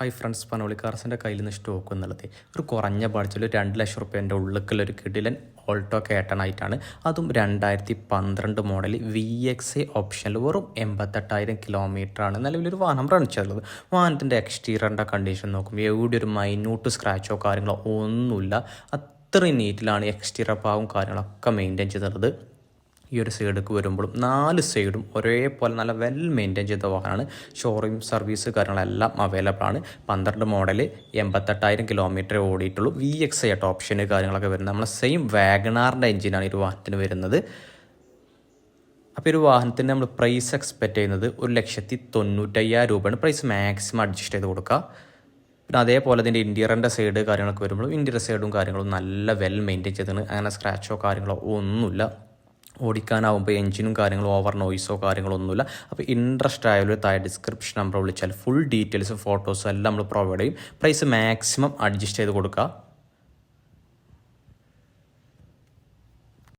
Hi friends പനോളിക്കാർസിന്റെ കയ്യിൽ നിന്ന് stock എന്നുള്ളത് ഒരു കുറഞ്ഞ ബഡ്ജറ്റിൽ രണ്ട് ലക്ഷം റുപ്യേന്റെ ഉള്ളിലുള്ള ഒരു കിടിലൻ ഓൾട്ടോ കേട്ടണായിട്ടാണ് അതും രണ്ടായിരത്തി പന്ത്രണ്ട് മോഡൽ വി എക്സ് എ ഓപ്ഷനിൽ വെറും എൺപത്തെട്ടായിരം കിലോമീറ്ററാണ് നിലവിലൊരു വാഹനം റൺ ചെയ്തുള്ളത് വാഹനത്തിന്റെ എക്സ്റ്റീരിയറിന്റെ കണ്ടീഷൻ നോക്കുമ്പോൾ എവിടെ ഒരു മൈന്യൂട്ട് സ്ക്രാച്ചോ കാര്യങ്ങളോ ഒന്നുമില്ല. അത്രയും നീറ്റിലാണ് എക്സ്റ്റീരിയർ പാവും കാര്യങ്ങളൊക്കെ മെയിന്റെയിൻ ചെയ്തിട്ടുള്ളത്. ഈ ഒരു സൈഡിലേക്ക് വരുമ്പോഴും നാല് സൈഡും ഒരേപോലെ നല്ല വെൽ മെയിന്റെയിൻ ചെയ്ത വാഹനമാണ്. ഷോറൂം സർവീസ് കാര്യങ്ങളെല്ലാം അവൈലബിൾ ആണ്. പന്ത്രണ്ട് മോഡൽ എൺപത്തെട്ടായിരം കിലോമീറ്റർ ഓടിയിട്ടുള്ളൂ. വി എക്സ് ആയിട്ട് ഓപ്ഷന് കാര്യങ്ങളൊക്കെ വരുന്നത്. നമ്മളെ സെയിം വാഗണാറിന്റെ എഞ്ചിനാണ് ഈ ഒരു വാഹനത്തിന് വരുന്നത്. അപ്പോൾ ഒരു വാഹനത്തിന് നമ്മൾ പ്രൈസ് എക്സ്പെക്റ്റ് ചെയ്യുന്നത് ഒരു ലക്ഷത്തി തൊണ്ണൂറ്റയ്യായിരം രൂപയാണ്. പ്രൈസ് മാക്സിമം അഡ്ജസ്റ്റ് ചെയ്ത് കൊടുക്കുക. പിന്നെ അതേപോലെ അതിന്റെ ഇന്റീരിയറിന്റെ സൈഡ് കാര്യങ്ങളൊക്കെ വരുമ്പോഴും ഇന്റീരിയർ സൈഡും കാര്യങ്ങളും നല്ല വെൽ മെയിന്റെയിൻ ചെയ്തിട്ടുണ്ട് അങ്ങനെ സ്ക്രാച്ചോ കാര്യങ്ങളോ ഒന്നുമില്ല. ഓടിക്കാനാവുമ്പോൾ എഞ്ചിനും കാര്യങ്ങളും ഓവർ നോയ്സോ കാര്യങ്ങളോ ഒന്നുമില്ല അപ്പോൾ ഇൻട്രസ്റ്റ് ആയാലും താഴെ ഡിസ്ക്രിപ്ഷൻ നമ്പർ വിളിച്ചാൽ ഫുൾ ഡീറ്റെയിൽസ് ഫോട്ടോസും എല്ലാം നമ്മൾ പ്രൊവൈഡ് ചെയ്യും. പ്രൈസ് മാക്സിമം അഡ്ജസ്റ്റ് ചെയ്ത് കൊടുക്കുക.